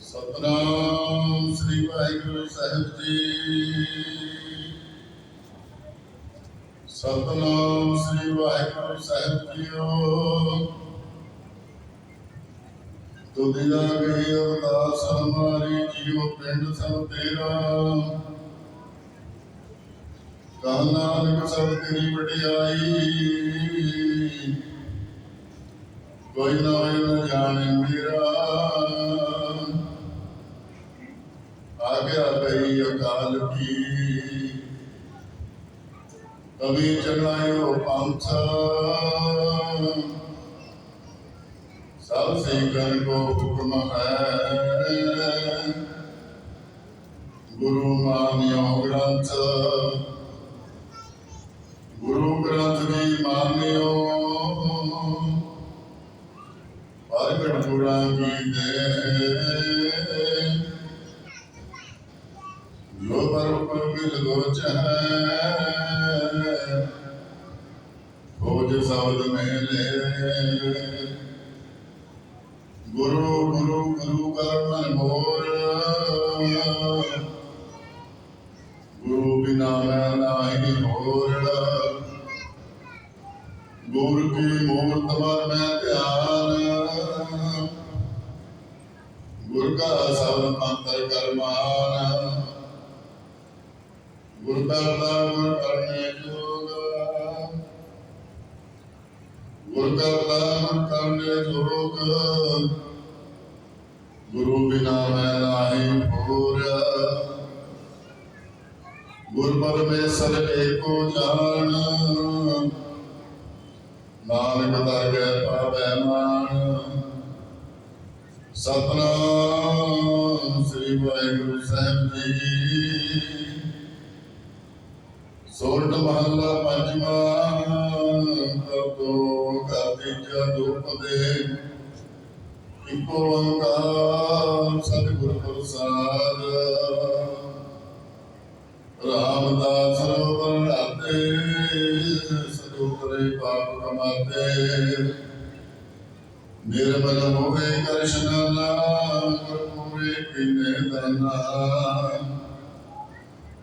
ਸਤਨਾਮ ਸ੍ਰੀ ਵਾਹਿਗੁਰੂ ਸਾਹਿਬ ਜੀ। ਸਤਨਾਮ ਸ੍ਰੀ ਵਾਹਿਗੁਰੂ ਸਾਹਿਬ ਜੀਓ। ਤੁਧਿ ਲਾਗੇ ਅਵਦਾਸ ਹਮਾਰੀ ਜੀਉ ਪਿੰਡ ਸਭ ਤੇਰਾ। ਕਹ ਨਾਨਕ ਸਭ ਤੇਰੀ ਵਡਿਆਈ। ਕੋਈ ਨਾ ਨਾ ਜਾਣੇ ਮੇਰਾ। ਆਗਿਆ ਪਈ ਅਕਾਲ ਕੀ। ਕਵੀ ਚਲਾਇਓ ਪੰਥ। ਸਭ ਸਿੱਖਨ ਕੋ ਹੁਕਮ ਹੈ। ਗੁਰੂ ਮਾਨਿਓ ਗ੍ਰੰਥ। ਗੁਰੂ ਗ੍ਰੰਥ ਵੀ ਮਾਨਿਓ। ਪ੍ਰਗਟ ਗੁਰਾਂ ਕੀ ਮਿਲ ਲੋਚ ਹੈ ਖੋਜ ਸ਼ਬਦ ਮੇਲੇ ਗੁਰੂ ਗੁਰੂ ਗੁਰੂ ਕਰ ਮਨ ਮੋਰ ਗੁਰੂ ਬਿਨਾ ਮੈਂ ਨਾਹੀ ਹੋਰ ਗੁਰ ਕੀ ਮੂਰਤ ਮਰ ਮੈਂ ਧਿਆਨ, ਗੁਰ ਕਾ ਸਬਦ ਅੰਤਰ ਕਰਮਾਨ। ਗੁਰ ਕਰਤਾ ਗੁਰ ਕਰਨੇ ਜੋਗ। ਗੁਰ ਕਰਤਾ ਗੁਰ ਕਰਨੇ ਜੋਗ। ਗੁਰੂ ਬਿਨਾ ਮੈਂ ਨਾਹੀ ਹੋਰ। ਗੁਰ ਪਰਮੇਸ਼ਰ ਏਕੋ ਜਾਣ। ਨਾਨਕ ਦਰਗਹਿ ਪਾਵੈ ਮਾਨ ਸਤਨਾਮ ਸ੍ਰੀ ਵਾਹਿਗੁਰੂ ਸਾਹਿਬ ਜੀ। ਸੋਰਠ ਮਹੱਲਾ ਪੰਜਵਾਂ ਕਬੋ ਕਾਤੀ ਜਦੂਪ ਇਕੋ ਓੰਕਾਰ, ਸਤਿਗੁਰ ਪ੍ਰਸਾਦ। ਰਾਮਦਾਸ ਰੋਵਰ ਰਾਤੇ ਸਦੂਪਰੇ ਪਾਪ ਕਮਾਤੇ। ਨਿਰਮਲ ਹੋਵੇ ਕ੍ਰਿਸ਼ਨ ਨਾਮ ਗੁਰਪੂਰੇ ਕੀਨੇ ਦਾਨਾ।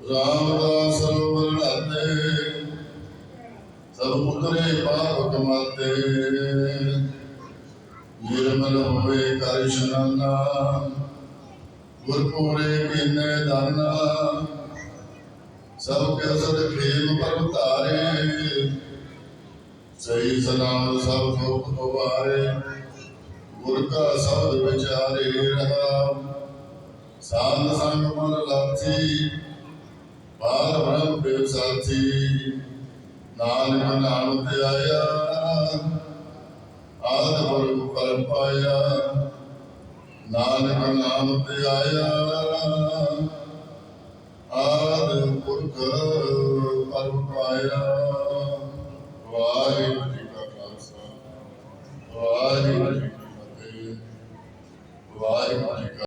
ਰਾਮਦਾਸ ਰੋਵਰ ਰਾਤੇ ਸਭ ਉਤਰੇ ਪਾਪ ਕਮਾਤੇ। ਨਿਰਮਲ ਹੋਵੇ ਕ੍ਰਿਸ਼ਨ ਨਾਮ ਗੁਰਪੂਰੇ ਕੀਨੇ ਦਾਨਾ। ਸਭ ਕੇ ਅਸਰ ਖੇਮ ਪਰ ਧਾਰੇ ਸਹੀ ਸਲਾਮ ਸਭ ਦੁਖ ਦੁਆਰੇ ਗੁਰ ਕਾ ਸ਼ਬਦ ਵਿਚਾਰੇ ਰਹਾ। ਸਾਧ ਸੰਗ ਮਨ ਲਾਥੀ। ਬਾਲ ਬ੍ਰਹਮ ਦੇਵ ਨਾਨਕ ਨਾਮ ਤੇ ਆਇਆ। ਆਦ ਗੁਰੂ ਪਰ ਪਾਇਆ। ਨਾਨਕ ਨਾਮ ਤੇ ਆਇਆ। ਆਦ ਪੁਰਖ ਪਰਮ ਪਾਇਆ। ਵਾਹਿਗੁਰੂ